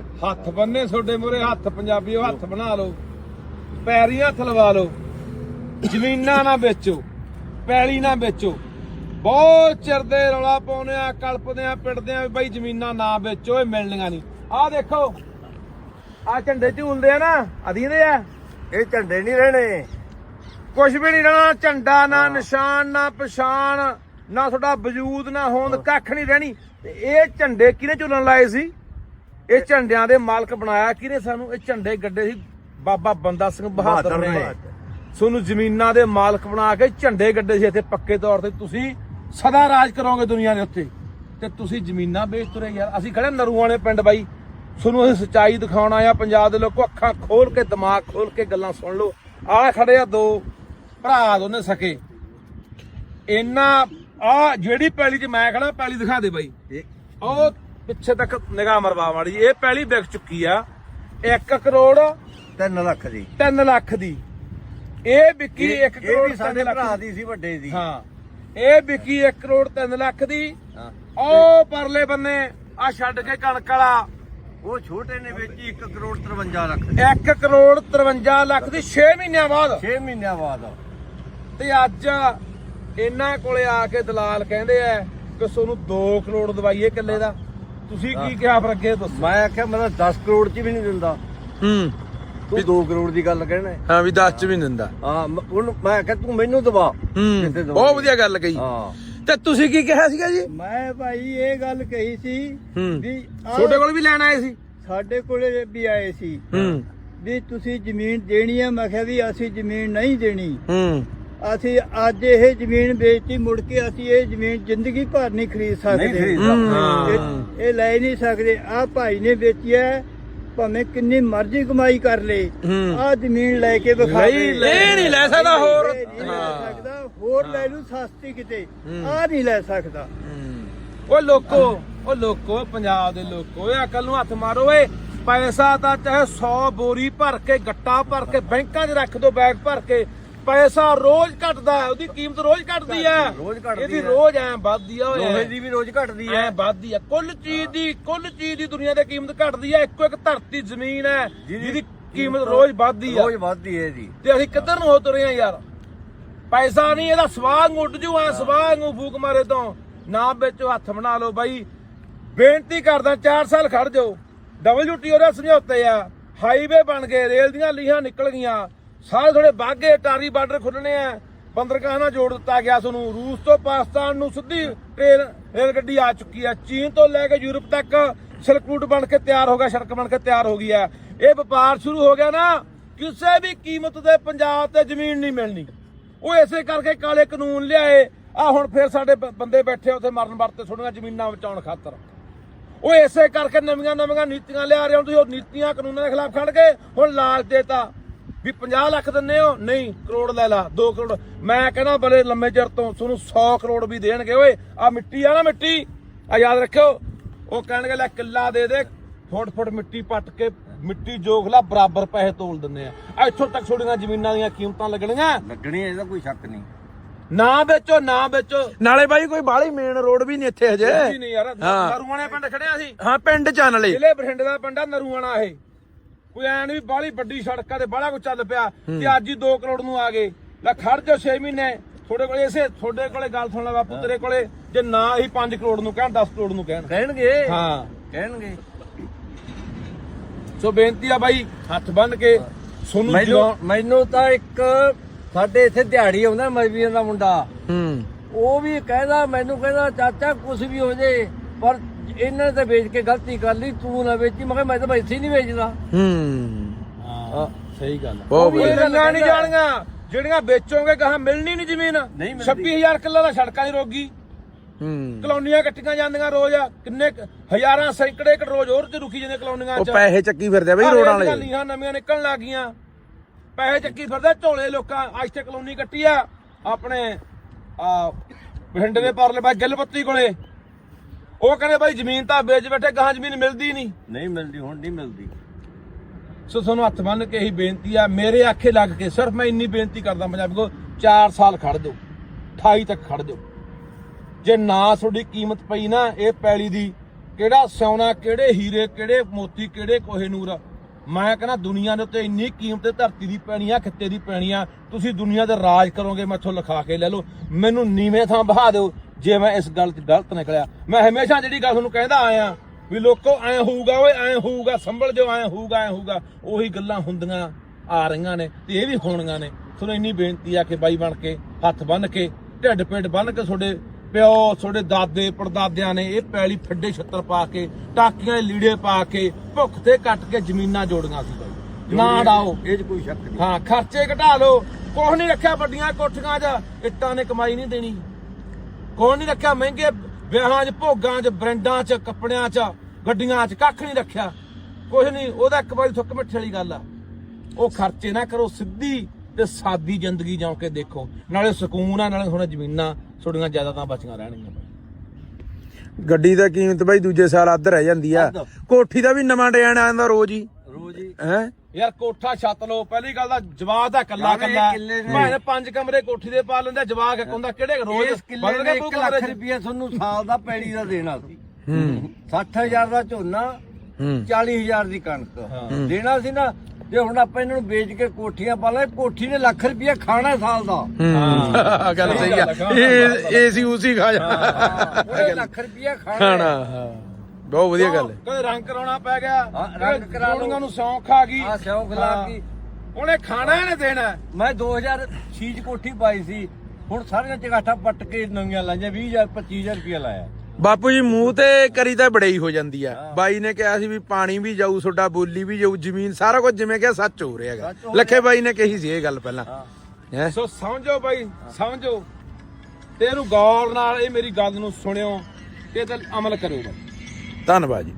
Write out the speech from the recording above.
ਹੱਥ ਬੰਨੇ ਤੁਹਾਡੇ ਮੂਰੇ ਹੱਥ ਪੰਜਾਬੀਓ ਹੱਥ ਬਣਾ ਲਓ। ਪੈਰੀ ਹੱਥ ਲਵਾ ਲਓ। ਜ਼ਮੀਨਾਂ ਨਾ ਵੇਚੋ ਪੈਲੀ ਨਾ ਵੇਚੋ। ਬਹੁਤ ਚਿਰ ਦੇ ਰੌਲਾ ਪਾਉਨੇ ਆ ਕਲਪਦੇ ਆ ਪਿੜਦੇ ਆ ਵੀ ਬਾਈ ਜ਼ਮੀਨਾਂ ਨਾ ਵੇਚੋ ਇਹ ਮਿਲਣੀਆਂ ਨਹੀਂ। ਆਹ ਦੇਖੋ ਆ ਝੰਡੇ ਝੂਲਦੇ ਆ ਨਾ ਅਧੀਂਦੇ ਆ। ਇਹ ਝੰਡੇ ਨਹੀਂ ਰਹਿਣੇ। ਕੁਝ ਵੀ ਨਹੀਂ ਰਹਿਣਾ ਝੰਡਾ ਨਾ ਨਿਸ਼ਾਨ ਨਾ ਪਛਾਣ ਨਾ ਤੁਹਾਡਾ ਵਜੂਦ ਨਾ ਹੋਂਦ ਕੱਖ ਨਹੀਂ ਰਹਿਣੀ। ਤੇ ਇਹ ਝੰਡੇ ਕਿਹਨੇ ਝੁਲਣ ਲਾਏ ਸੀ? ਇਹ ਝੰਡਿਆਂ ਦੇ ਮਾਲਕ ਬਣਾਇਆ। ਕਿਹਨੇ ਸਾਨੂੰ? ਇਹ ਝੰਡੇ ਗੱਡੇ ਸੀ ਬਾਬਾ ਬੰਦਾ ਸਿੰਘ ਬਹਾਦਰ ਨੇ। ਤੁਹਾਨੂੰ ਜ਼ਮੀਨਾਂ ਦੇ ਮਾਲਕ ਬਣਾ ਕੇ ਝੰਡੇ ਗੱਡੇ ਸੀ ਇੱਥੇ ਪੱਕੇ ਤੌਰ ਤੇ। ਤੁਸੀਂ ਸਦਾ ਰਾਜ ਕਰੋਗੇ ਦੁਨੀਆ ਦੇ ਉੱਤੇ। ਤੇ ਤੁਸੀਂ ਜ਼ਮੀਨਾਂ ਵੇਚ ਤੁਰੇ ਯਾਰ। ਅਸੀਂ ਖੜੇ ਨਰੂਆਣੇ ਪਿੰਡ ਬਾਈ। ਤੁਹਾਨੂੰ ਅਸੀਂ ਸੱਚਾਈ ਦਿਖਾਉਣ ਆਇਆ ਪੰਜਾਬ ਦੇ ਲੋਕੋ ਅੱਖਾਂ ਖੋਲ ਕੇ ਦਿਮਾਗ ਖੋਲ ਕੇ ਗੱਲਾਂ ਸੁਣ ਲਓ। ਆਹ ਖੜੇ ਆ ਦੋ ਭਰਾ ਦੋਨੇ ਸਕੇ। ਇੰਨਾ ਆ ਜਿਹੜੀ ਪੈਲੀ 'ਚ ਮੈਂ ਖੜਾ ਪੈਲੀ ਦਿਖਾ ਦੇ ਬਾਈ। ਉਹ ਪਿੱਛੇ ਤੱਕ ਨਿਗਾਹ ਮਰਵਾ ਮਾੜੀ ਜਿਹੀ। ਇਹ ਪਹਿਲੀ ਵਿਕ ਚੁੱਕੀ ਆ। 1 ਕਰੋੜ 3 ਲੱਖ ਦੀ। 3 ਲੱਖ ਦੀ। ਇਹ ਵਿਕੀ 1 ਇਹ ਕਰੋੜ ਵੀ ਸਾਡੇ 3 ਭਰਾ ਦੀ। ਸੀ ਵੱਡੇ ਦੀ। ਹਾਂ। ਇਹ ਵਿਕੀ 1 ਕਰੋੜ 3 ਲੱਖ ਦੀ। ਹਾਂ। ਉਹ ਪਰਲੇ ਬੰਨੇ ਆ ਛੱਡ ਕੇ ਕਣਕ ਵਾਲਾ। ਉਹ ਛੋਟੇ ਨੇ ਵੇਚੀ 1 ਕਰੋੜ 53 ਲੱਖ ਦੀ। 1 ਕਰੋੜ 53 ਲੱਖ ਦੀ। 6 ਮਹੀਨਿਆਂ ਬਾਅਦ। 6 ਮਹੀਨਿਆਂ ਬਾਅਦ। ਤੇ ਅੱਜ ਇਹਨਾਂ ਕੋਲੇ ਆ ਕੇ ਦਲਾਲ ਕਹਿੰਦੇ ਆ ਕਿ ਤੁਹਾਨੂੰ 2 ਕਰੋੜ ਦਵਾਈਏ ਕਿੱਲੇ ਦਾ। ਤੁਸੀਂ ਕੀ ਕਿਹਾ ਫਿਰ ਅੱਗੇ ਦੱਸੋ। ਮੈਂ ਆਖਿਆ ਮੈਂ ਤਾਂ 10 ਕਰੋੜ ਚ ਵੀ ਨਹੀਂ ਦਿੰਦਾ। ਹੂੰ। ਤੂੰ 2 ਕਰੋੜ ਦੀ ਗੱਲ ਕਹਿਣਾ ਹੈ। ਹਾਂ ਵੀ 10 ਚ ਵੀ ਨੀ ਦਿੰਦਾ। ਹਾਂ ਮੈਂ- ਉਹਨੂੰ ਮੈਂ ਆਖਿਆ ਤੂੰ ਮੈਨੂੰ ਦਵਾ ਕਿੱਥੇ ਹੂੰ? ਬਹੁਤ ਵਧੀਆ ਗੱਲ ਕਹੀ। ਹਾਂ। ਤੇ ਤੁਸੀਂ ਕੀ ਕਿਹਾ ਸੀਗਾ ਜੀ? ਮੈਂ ਭਾਈ ਇਹ ਗੱਲ ਕਹੀ ਸੀ ਹੂੰ। ਵੀ ਆਹ ਤੁਹਾਡੇ ਕੋਲ ਵੀ ਲੈਣ ਆਏ ਸੀ? ਸਾਡੇ ਕੋਲੇ ਵੀ ਆਏ ਸੀ। ਹੂੰ। ਵੀ ਤੁਸੀਂ ਜ਼ਮੀਨ ਦੇਣੀ ਹੈ ਮੈਂ ਕਿਹਾ ਵੀ ਅਸੀਂ ਜ਼ਮੀਨ ਨਹੀਂ ਦੇਣੀ। ਹੂੰ। ਅਸੀਂ ਅੱਜ ਇਹ ਜ਼ਮੀਨ ਵੇਚਤੀ ਮੁੜ ਕੇ ਅਸੀਂ ਇਹ ਜ਼ਮੀਨ ਜ਼ਿੰਦਗੀ ਭਰ ਨਹੀਂ ਖਰੀਦ ਨਹੀਂ ਸਕਦੇ। ਖਰੀਦ ਲੈ ਨਹੀਂ ਸਕਦੇ ਆ ਭਾਈ ਨੇ ਵੇਚੀ ਹੈ ਭਾਵੇਂ ਕਿੰਨੀ ਮਰਜ਼ੀ ਕਮਾਈ ਕਰ ਲੇ। ਆ ਜ਼ਮੀਨ ਲੈ ਕੇ ਵਿਖਾ ਨਹੀਂ ਦੇ। ਲੈ- ਇਹ ਨਹੀਂ ਲੈ ਸਕਦਾ ਹੋਰ ਇਹ। ਸਕਦਾ ਹੋਰ ਲੈ ਲੂ ਸਸਤੀ ਕਿਤੇ। ਆ ਨਹੀਂ ਲੈ ਸਕਦਾ ਹੂੰ। ਓ ਲੋਕੋ ਓ ਲੋਕੋ ਪੰਜਾਬ ਦੇ ਲੋਕੋ ਓਏ ਅਕਲ ਨੂੰ ਹੱਥ ਮਾਰੋ ਓਏ ਪੈਸਾ ਤਾਂ ਚਾਹੇ 100 ਬੋਰੀ ਭਰ ਕੇ ਗੱਟਾ ਭਰ ਕੇ ਬੈਂਕਾਂ 'ਚ ਰੱਖ ਦੋ ਬੈਗ ਭਰ ਕੇ ਪੈਸਾ ਰੋਜ਼ ਘਟਦਾ ਹੈ ਉਹਦੀ ਕੀਮਤ ਰੋਜ਼ ਘਟਦੀ ਹੈ। ਰੋਜ਼ ਘਟਦੀ ਇਹਦੀ ਹੈ। ਰੋਜ਼ ਐ ਵੱਧਦੀ ਆ ਲੋਹੇ ਦੀ ਵੀ ਰੋਜ਼ ਘਟਦੀ ਐ ਵੱਧਦੀ ਆ। ਕੁੱਲ ਚੀਜ਼ ਦੀ ਕੁੱਲ ਚੀਜ਼ ਦੀ ਦੁਨੀਆ ਦੀ ਕੀਮਤ ਘਟਦੀ ਆ ਇੱਕੋ ਇੱਕ ਧਰਤੀ ਜ਼ਮੀਨ ਹੈ ਜਿਹਦੀ ਕੀਮਤ ਰੋਜ਼ ਵੱਧਦੀ ਆ। ਰੋਜ਼ ਵੱਧਦੀ ਹੈ ਜੀ ਤੇ ਅਸੀਂ ਕਿੱਧਰ ਨੂੰ ਹੋ ਤੁਰੇ ਆ ਯਾਰ? ਪੈਸਾ ਨਹੀਂ ਇਹਦਾ ਸਵਾਗ ਉੱਡ ਜੂ ਐ ਸਵਾਗ ਨੂੰ ਫੂਕ ਮਾਰੇ ਤੋਂ। ਨਾ ਵਿੱਚੋਂ ਹੱਥ ਬਣਾ ਲਓ ਬਾਈ। ਬੇਨਤੀ ਕਰਦਾ 4 ਸਾਲ ਖੜ ਜਾਓ। ਡਬਲਯੂਟੀਓ ਦੇ ਸਮਝੌਤੇ ਆ। ਹਾਈਵੇ ਬਣ ਗਏ ਰੇਲ ਦੀਆਂ ਲੀਹਾਂ ਨਿਕਲ ਗਈਆਂ। ਸਾਰੇ ਥੋੜੇ ਬਾਗੇ ਟਾਰੀ ਬਾਰਡਰ ਖੁੱਲਣੇ ਆ। ਬੰਦਰਗਾਹ ਨਾਲ ਜੋੜ ਦਿੱਤਾ ਗਿਆ ਤੁਹਾਨੂੰ ਰੂਸ ਤੋਂ ਪਾਕਿਸਤਾਨ ਨੂੰ ਸਿੱਧੀ ਟ੍ਰੇਨ ਰੇਲ ਗੱਡੀ ਆ ਚੁੱਕੀ ਆ। ਚੀਨ ਤੋਂ ਲੈ ਕੇ ਯੂਰਪ ਤੱਕ ਸਿਲਕ ਰੂਟ ਬਣ ਕੇ ਤਿਆਰ ਹੋ ਗਿਆ, ਸੜਕ ਬਣ ਕੇ ਤਿਆਰ ਹੋ ਗਈ ਆ। ਇਹ ਵਪਾਰ ਸ਼ੁਰੂ ਹੋ ਗਿਆ ਨਾ। ਕਿਸੇ ਵੀ ਕੀਮਤ ਤੇ ਪੰਜਾਬ ਤੇ ਜ਼ਮੀਨ ਨਹੀਂ ਮਿਲਣੀ। ਉਹ ਇਸੇ ਕਰਕੇ ਕਾਲੇ ਕਾਨੂੰਨ ਲਿਆਏ। ਆ ਹੁਣ ਫੇਰ ਸਾਡੇ ਬੰਦੇ ਬੈਠੇ ਉੱਥੇ ਮਰਨ ਵਰਤੇ ਥੋੜੀਆਂ ਜ਼ਮੀਨਾਂ ਬਚਾਉਣ ਖਾਤਰ। ਉਹ ਇਸੇ ਕਰਕੇ ਨਵੀਆਂ ਨਵੀਆਂ ਨੀਤੀਆਂ ਲਿਆ ਰਹੇ ਹੋ। ਤੁਸੀਂ ਉਹ ਨੀਤੀਆਂ ਕਾਨੂੰਨਾਂ ਦੇ ਖਿਲਾਫ ਖੜ ਕੇ ਹੁਣ ਲਾਲਚ ਦੇਤਾ। ਵੀ 50 ਲੱਖ ਦਿੰਨੇ ਹੋ? ਨਹੀਂ ਕਰੋੜ ਲੈ ਲਾ 2 ਕਰੋੜ। ਮੈਂ ਕਹਿੰਦਾ ਬਲੇ ਲੰਮੇ ਚਿਰ ਤੋਂ ਤੁਹਾਨੂੰ 100 ਕਰੋੜ ਵੀ ਦੇਣਗੇ। ਓਏ ਆ ਮਿੱਟੀ ਆ ਨਾ ਮਿੱਟੀ। ਆ ਯਾਦ ਰੱਖਿਓ ਉਹ ਕਹਿਣਗੇ ਲੈ ਕਿੱਲਾ ਦੇ ਦੇ। ਫੁੱਟ ਫੁੱਟ ਮਿੱਟੀ ਪੱਟ ਕੇ ਮਿੱਟੀ ਜੋਖ ਲਾ ਬਰਾਬਰ ਪੈਸੇ ਤੋਲ ਦਿੰਦੇ ਆ। ਇੱਥੋਂ ਤੱਕ ਛੋੜੀਆਂ ਜ਼ਮੀਨਾਂ ਦੀਆਂ ਕੀਮਤਾਂ ਲੱਗਣੀਆਂ? ਲੱਗਣੀ ਹੈ ਇਹਦਾ ਕੋਈ ਸ਼ੱਕ ਨਹੀਂ। ਨਾ ਵੇਚੋ ਨਾ ਵੇਚੋ। ਨਾਲੇ ਬਾਈ ਕੋਈ ਬਾਹਲੀ ਮੇਨ ਰੋਡ ਵੀ ਨਹੀਂ ਇੱਥੇ ਹਜੇ। ਨਹੀਂ ਯਾਰ। ਨਰੂਆਣੇ ਪਿੰਡ ਖੜਿਆ ਸੀ। ਹਾਂ ਪਿੰਡ ਚ ਆ ਨਾਲੇ ਜ਼ਿਲ੍ਹੇ ਬਠਿੰਡੇ ਦਾ ਪਿੰਡ ਆ ਨਰੂਆਣਾ ਇਹ। ਕੋਈ ਐਨ ਵੀ ਬਾਹਲੀ ਵੱਡੀ ਸੜਕਾਂ ਤੇ ਬਾਹਲਾ ਕੁ ਚੱਲ ਪਿਆ ਤੇ ਅੱਜ ਹੀ 2 ਕਰੋੜ ਨੂੰ ਆ ਗਏ। ਲੈ ਖੜ ਜਾ 6 ਮਹੀਨੇ। ਤੁਹਾਡੇ ਕੋਲੇ ਇਸੇ ਤੁਹਾਡੇ ਕੋਲੇ ਗੱਲ ਸੁਣ ਲੈ ਬਾਪੂ ਤੇਰੇ ਕੋਲੇ ਜੇ ਨਾ ਹੀ 5 ਕਰੋੜ ਨੂੰ ਕਹਿਣ 10 ਕਰੋੜ ਨੂੰ ਕਹਿਣ। ਕਹਿਣਗੇ? ਹਾਂ। ਕਹਿਣਗੇ। ਸੋ ਬੇਨਤੀ ਆ ਬਾਈ ਹੱਥ ਬੰਨ ਕੇ ਸੋਨੂੰ ਮੈਨੂੰ ਮੈਨੂੰ ਤਾਂ ਇੱਕ ਸਾਡੇ ਇੱਥੇ ਦਿਹਾੜੀ ਆਉਂਦਾ ਮਜਬੀਆਂ ਦਾ ਮੁੰਡਾ। ਹੂੰ। ਉਹ ਵੀ ਕਹਿੰਦਾ ਮੈਨੂੰ ਕਹਿੰਦਾ ਚਾਚਾ ਕੁਝ ਵੀ ਹੋ ਜੇ ਪਰ ਇਹਨਾਂ ਨੇ ਤਾਂ ਵੇਚ ਕੇ ਗਲਤੀ ਕਰ ਲਈ ਤੂੰ ਨਾ ਵੇਚੀ। ਮੈਂ ਕਿਹਾ ਮੈਂ ਤਾਂ ਇੱਥੇ ਹੀ ਨਹੀਂ ਵੇਚਦਾ। ਹੂੰ। ਹਾਂ ਸਹੀ ਗੱਲ ਬਹੁਤ ਉਹ ਵਧੀਆ। ਗੱਲਾਂ ਨਹੀਂ ਜਾਣੀਆਂ। ਜਿਹੜੀਆਂ ਵੇਚੋਗੇ ਕਹਾ ਮਿਲਣੀ ਨਹੀਂ ਜ਼ਮੀਨ। ਨਹੀਂ ਮਿਲਦੀ। 26000 ਕਿੱਲਾ ਦਾ ਸੜਕਾਂ ਦੀ ਰੋਗੀ। ਹੂੰ। ਕਲੋਨੀਆਂ ਕੱਟੀਆਂ ਜਾਂਦੀਆਂ ਰੋਜ਼। ਕਿੰਨੇ ਹਜ਼ਾਰਾਂ ਸੈਂਕੜੇ ਕ ਰੋਜ਼ ਹੋਰ ਤੇ ਰੁਕੀ ਜਾਂਦੇ ਕਲੋਨੀਆਂ ਉਹ ਚ। ਪੈਸੇ ਚੱਕੀ ਫਿਰਦੇ ਬਈ ਰੋਡਾਂ ਵਾਲੇ। ਲੀਹਾਂ ਨਵੀਆਂ ਨਿਕਲਣ ਲੱਗ ਗਈਆਂ। ਪੈਸੇ ਚੱਕੀ ਫਿਰਦੇ ਝੋਲੇ ਲੋਕਾਂ। ਅੱਜ ਤੇ ਕਲੋਨੀ ਕੱਟੀ ਆ। ਆਪਣੇ ਆ ਬਠਿੰਡੇ ਦੇ ਪਰਲੇ ਬਾਈ ਗਿੱਲਪੱਤੀ ਕੋਲੇ। ਉਹ ਕਹਿੰਦੇ ਬਾਈ ਜ਼ਮੀਨ ਤਾਂ ਵੇਚ ਬੈਠੇ ਗਾਂ ਜ਼ਮੀਨ ਮਿਲਦੀ ਨਹੀਂ। ਨਹੀਂ ਮਿਲਦੀ ਹੁਣ ਨਹੀਂ ਮਿਲਦੀ। ਸੋ ਤੁਹਾਨੂੰ ਹੱਥ ਬੰਨ ਕੇ ਇਹੀ ਬੇਨਤੀ ਆ ਮੇਰੇ ਆਖੇ ਲੱਗ ਕੇ ਸਿਰਫ ਮੈਂ ਇੰਨੀ ਬੇਨਤੀ ਕਰਦਾ ਪੰਜਾਬੀ ਕੋ 4 ਸਾਲ ਖੜ ਜਾਓ 28 ਤੱਕ ਖੜ ਜਾਓ। ਜੇ ਨਾ ਤੁਹਾਡੀ ਕੀਮਤ ਪਈ ਨਾ ਇਹ ਪੈਲੀ ਦੀ ਕਿਹੜਾ ਸੋਨਾ ਕਿਹੜੇ ਹੀਰੇ ਕਿਹੜੇ ਮੋਤੀ ਕਿਹੜੇ ਕੋਹੇਨੂਰ ਮੈਂ ਕਹਿੰਦਾ ਦੁਨੀਆ ਦੇ ਉੱਤੇ ਇੰਨੀ ਕੀਮਤ ਧਰਤੀ ਦੀ ਪੈਣੀ ਆ ਖਿੱਤੇ ਦੀ ਪੈਣੀ ਆ ਤੁਸੀਂ ਦੁਨੀਆ ਦੇ ਰਾਜ ਕਰੋਗੇ ਮੈਥੋਂ ਲਿਖਾ ਕੇ ਲੈ ਲਓ। ਮੈਨੂੰ ਨੀਵੇਂ ਥਾਂ ਬਹਾ ਦਿਓ ਜੇ ਮੈਂ ਇਸ ਗੱਲ 'ਚ ਗਲਤ ਨਿਕਲਿਆ ਮੈਂ ਹਮੇਸ਼ਾ ਜਿਹੜੀ ਗੱਲ ਤੁਹਾਨੂੰ ਕਹਿੰਦਾ ਆਇਆ ਵੀ ਲੋਕੋ ਐ ਹੋਊਗਾ ਓਏ ਐ ਹੋਊਗਾ ਸੰਭਲ ਜੋ ਐ ਹੋਊਗਾ ਐ ਹੋਊਗਾ ਉਹੀ ਗੱਲਾਂ ਹੁੰਦੀਆਂ ਆ ਰਹੀਆਂ ਨੇ ਤੇ ਇਹ ਵੀ ਹੋਣੀਆਂ ਨੇ। ਤੁਹਾਨੂੰ ਇੰਨੀ ਬੇਨਤੀ ਆ ਕਿ ਬਾਈ ਬਣ ਕੇ ਹੱਥ ਬੰਨ ਕੇ ਢਿੱਡ ਪਿੱਟ ਬੰਨ ਕੇ ਤੁਹਾਡੇ ਪਿਓ ਤੁਹਾਡੇ ਦਾਦੇ ਪੜਦਾਦਿਆਂ ਨੇ ਇਹ ਪੈਲੀ ਫੱਡੇ ਛੱਤਰ ਪਾ ਕੇ ਟਾਕੀਆਂ ਦੇ ਲੀੜੇ ਪਾ ਕੇ ਭੁੱਖ ਤੇ ਕੱਟ ਕੇ ਜ਼ਮੀਨਾਂ ਜੋੜੀਆਂ ਸੀ ਬਾਈ। ਨਾ ਡਾਓ। ਇਹ 'ਚ ਕੋਈ ਸ਼ੱਕ ਨਹੀਂ। ਹਾਂ ਖਰਚੇ ਘਟਾ ਲਓ। ਕੁਛ ਨਹੀਂ ਰੱਖਿਆ ਵੱਡੀਆਂ ਕੋਠੀਆਂ 'ਚ। ਇੱਟਾਂ ਨੇ ਕਮਾਈ ਨਹੀਂ ਦੇਣੀ। ਕੁਛ ਨਹੀਂ ਰੱਖਿਆ ਮਹਿੰਗੇ ਵਿਆਹਾਂ 'ਚ ਭੋਗਾਂ 'ਚ ਬ੍ਰਾਂਡਾਂ 'ਚ ਕੱਪੜਿਆਂ 'ਚ ਗੱਡੀਆਂ 'ਚ ਕੱਖ ਨਹੀਂ ਰੱਖਿਆ। ਕੁਛ ਨਹੀਂ ਉਹਦਾ ਇੱਕ ਵਾਰੀ ਥੁੱਕ ਮਿੱਠੇ ਵਾਲੀ ਗੱਲ ਆ। ਉਹ ਖਰਚੇ ਨਾ ਕਰੋ ਸਿੱਧੀ ਤੇ ਸਾਦੀ ਜ਼ਿੰਦਗੀ ਜਿਉਂ ਕੇ ਦੇਖੋ। ਨਾਲੇ ਸਕੂਨ ਆ ਨਾਲੇ ਹੁਣ ਜ਼ਮੀਨਾਂ ਤੁਹਾਡੀਆਂ ਜ਼ਿਆਦਾਤਾਂ ਬਚੀਆਂ ਰਹਿਣਗੀਆਂ ਗੱਡੀ ਦਾ ਕੀਮਤ ਬਾਈ ਦੂਜੇ ਸਾਲ ਅੱਧ ਰਹਿ ਜਾਂਦੀ ਆ। ਕੋਠੀ ਦਾ ਵੀ ਨਵਾਂ ਡਿਜ਼ਾਈਨ ਆਉਂਦਾ ਰੋਜ਼ ਹੀ। ਹੀ ਹੈ? ਯਾਰ ਕੋਠਾ ਛੱਤ ਲੋ ਪਹਿਲੀ ਗੱਲ ਦਾ ਜਵਾਬ ਦਾ ਕੱਲਾ ਕੱਲਾ ਭਾਵੇਂ ਪੰਜ ਕਮਰੇ ਕੋਠੀ ਦੇ ਪਾ ਲੈਂਦਾ ਜਵਾਬ ਇੱਕ ਹੁੰਦਾ ਕਿਹੜੇ ਰੋਜ਼ ਬਦਲ ਕੇ 1 ਤੂੰ ਲੱਖ ਰੁਪਇਆ ਤੁਹਾਨੂੰ ਸਾਲ ਦਾ ਪੈੜੀ ਦਾ ਦੇਣਾ ਸੀ। ਹੂੰ। 60000 ਦਾ ਝੋਨਾ ਹੂੰ। 40000 ਦੀ ਕਣਕ। ਦੇਣਾ ਸੀ ਨਾ ਜੇ ਹੁਣ ਆਪਾਂ ਇਹਨਾਂ ਨੂੰ ਵੇਚ ਕੇ ਕੋਠੀਆਂ ਪਾ ਲੈ ਕੋਠੀ ਨੇ ਲੱਖ ਰੁਪਇਆ ਖਾਣਾ ਸਾਲ ਦਾ। ਹੂੰ। ਗੱਲ ਸਹੀ ਆ। ਇਹ ਏਸੀ ਉਸੀ ਖਾ ਉਹਨੇ ਲੱਖ ਰੁਪਇਆ ਖਾਣਾ ਖਾਣਾ। ਹਾਂ ਬਹੁਤ ਵਧੀਆ ਗੱਲ ਹੈ। ਕਦੇ ਰੰਗ ਕਰਾਉਣਾ ਪੈ ਗਿਆ। ਹਾਂ, ਰੰਗ ਕਰਾ ਲਓ। ਨੂੰ ਸੌਂਖ ਆ ਗਈ। ਆ ਸ਼ੌਕ ਲਾ ਹਾਂ। ਕੇ ਉਹਨੇ ਖਾਣਾ ਇਹਨੇ ਦੇਣਾ ਮੈਂ 2006 ਚ ਕੋਠੀ ਪਾਈ ਸੀ। ਹੁਣ ਸਾਰੀਆਂ ਚਗਾਠਾ ਪੱਟ ਕੇ ਨਵੀਆਂ ਲਾਈਆਂ 20000 25000 ਰੁਪਇਆ ਲਾਇਆ। ਬਾਪੂ ਜੀ ਮੂੰਹ ਤੇ ਕਰੀ ਤਾਂ ਬੜਾਈ ਹੋ ਜਾਂਦੀ ਆ। ਬਾਈ ਨੇ ਕਿਹਾ ਸੀ ਵੀ ਪਾਣੀ ਵੀ ਜਾਊ ਤੁਹਾਡਾ ਬੋਲੀ ਵੀ ਜਾਊ ਜ਼ਮੀਨ ਸਾਰਾ ਕੁਝ ਜਿਵੇਂ ਕਿਹਾ ਸੱਚ ਹੋ ਰਿਹਾ ਹੈਗਾ। ਸੱਚ ਹੋ ਲੱਖੇ ਬਾਈ ਨੇ ਕਹੀ ਸੀ ਇਹ ਗੱਲ ਪਹਿਲਾਂ। ਹਾਂ। ਹੈ? ਸੋ ਸਮਝੋ ਬਾਈ ਸਮਝੋ। ਤੇ ਇਹਨੂੰ ਗੌਰ ਨਾਲ ਇਹ ਮੇਰੀ ਗੱਲ ਨੂੰ ਸੁਣਿਓ ਤੇ ਤੇ ਅਮਲ ਕਰੋ ਬਾਈ। ਧੰਨਵਾਦ ਜੀ।